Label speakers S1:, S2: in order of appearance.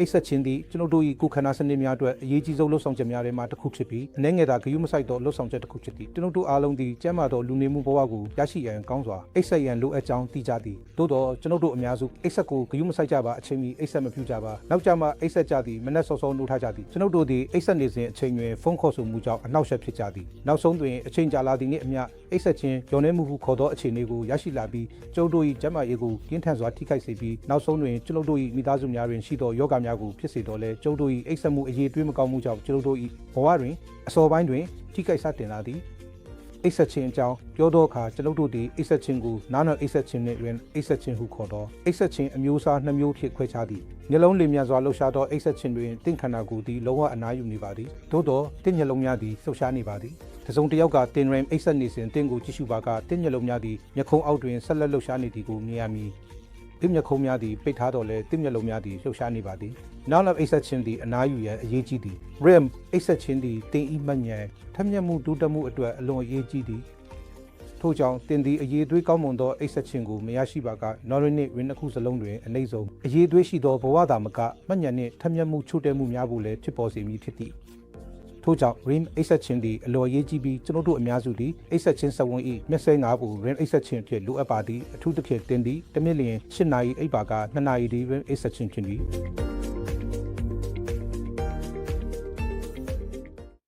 S1: အိတ်ဆက်ခြင်းသည်ကျွန်ုပ်တို့၏ကိုယ်ခန္ဓာစနစ်များအတွက်အရေးကြီးဆုံးလှုပ်ဆောင်ချက်များထဲမှတစ်ခုဖြစ်ပြီးအနေငယ်သာဂရုမစိုက်သောလှုပ်ဆောင်ချက်တစ်ခုဖြစ်သည်ကျွန်ုပ်တို့အားလုံးသည်ကျမ်းမာသောလူနေမှုဘဝကိုရရှိရန်ကောင်းစွာအိတ်ဆက်ရန်လိုအပ်ကြောင်းသိကြသည်သို့သောကျွန်ုပ်တို့အများစုအိတ်ဆက်ကိုဂရုမစိုက်ကြပါအချိန်မီအိတ်ဆက်မပြုကြပါနောက်ကြမှအိတ်ဆက်ကြသည်မနက်စောစောနှုတ်ထားကြသည်ကျွန်ုပ်တို့သည်အိတ်ဆက်နေစဉ်အချိန်တွင်ဖုန်းခေါ်ဆိုမှုကြောင့်အနောက်ရှက်ဖြစ်ကြသည်နောက်ဆုံးတွင်အချိန်ကြာလာသည်နှင့်အမျှအိတ်ဆက်ခြင်းညှော်နှဲမှုဟုခေါ်သောအခြေအနေကိုရရှိလာပြီးကျွန်ုပ်တို့၏ကျမ်းမာရေးကိုပြင်းထန်စွာထိခိုက်စေပြီးနောက်ဆုံးတွင်ကျွန်ုပ်တို့၏မိသားစုများတွင်ရှိသောယောဂများကိုဖြစ်စေတော်လဲကျွန်ုပ်တို့၏အိတ်ဆက်မှုအရေးအသွေးမကောင်းမှုကြောင့်ကျွန်ုပ်တို့၏ဘဝတွင်အစောပိုင်းတွင်ထိခိုက်စတင်လာသည်အိတ်ဆက်ခြင်းအကြောင်းပြောသောအခါကျွန်ုပ်တို့သည်အိတ်ဆက်ခြင်းကိုနားနယ်အိတ်ဆက်ခြင်းနှင့်တွင်အိတ်ဆက်ခြင်းဟုခေါ်သောအိတ်ဆက်ခြင်းအမျိုးအစားနှစ်မျိုးဖြင့်ခွဲခြားသည်မျက်လုံးလေးမြန်စွာလှုပ်ရှားသောအိတ်ဆက်ခြင်းတွင်တင့်ခန္ဓာကိုယ်သည်လုံးဝအနားယူနေပါသည်သို့သောတင့်မျက်လုံးများသည်လှုပ်ရှားနေပါသည်တစ်စုံတစ်ယောက်ကတင်ရမ်အိတ်ဆက်နေစဉ်တင့်ကိုကြည့်ရှုပါကတင့်မျက်လုံးများသည်မျက်ခုံးအောက်တွင်ဆက်လက်လှုပ်ရှားနေသည်ကိုမြင်ရမည် တင့်မျက်ခုံးများသည်ပိတ်ထားတော်လဲတင့်မျက်လုံးများသည်လှုပ်ရှားနေပါသည်နောက်နောက်အိတ်ဆက်ခြင်းသည်အနားယူရန်အရေးကြီးသည် rim အိတ်ဆက်ခြင်းသည်တင်ဤမှတ်ဉဏ်ထက်မြက်မှုတိုးတက်မှုအတွက်အလွန်အရေးကြီးသည်ထို့ကြောင့်တင်သည်အရေးသွေးကောင်းမွန်သောအိတ်ဆက်ခြင်းကိုမရရှိပါကနော်ရနစ်ရင်းနှစ်ခုစလုံးတွင်အနှိမ့်ဆုံးအရေးသွေးရှိသောဘဝသာမကမှတ်ဉာဏ်နှင့်ထက်မြက်မှုချို့တဲ့မှုများကိုလည်းဖြစ်ပေါ်စေမည်ဖြစ်သည် ထို့ကြောင့် rim အိတ်ဆက်ခြင်းသည်အလော်ရေးကြီးပြီးကျွန်ုပ်တို့အများစုသည်အိတ်ဆက်ခြင်းစဝန်း၏မျက်စိငါးကို rim အိတ်ဆက်ခြင်းဖြစ်လိုအပ်ပါသည်အထူးသဖြင့်တင်သည်တစ်မြစ်လျင်၈နာရီအိပ်ပါက2နာရီဒီ rim အိတ်ဆက်ခြင်းဖြစ်သည်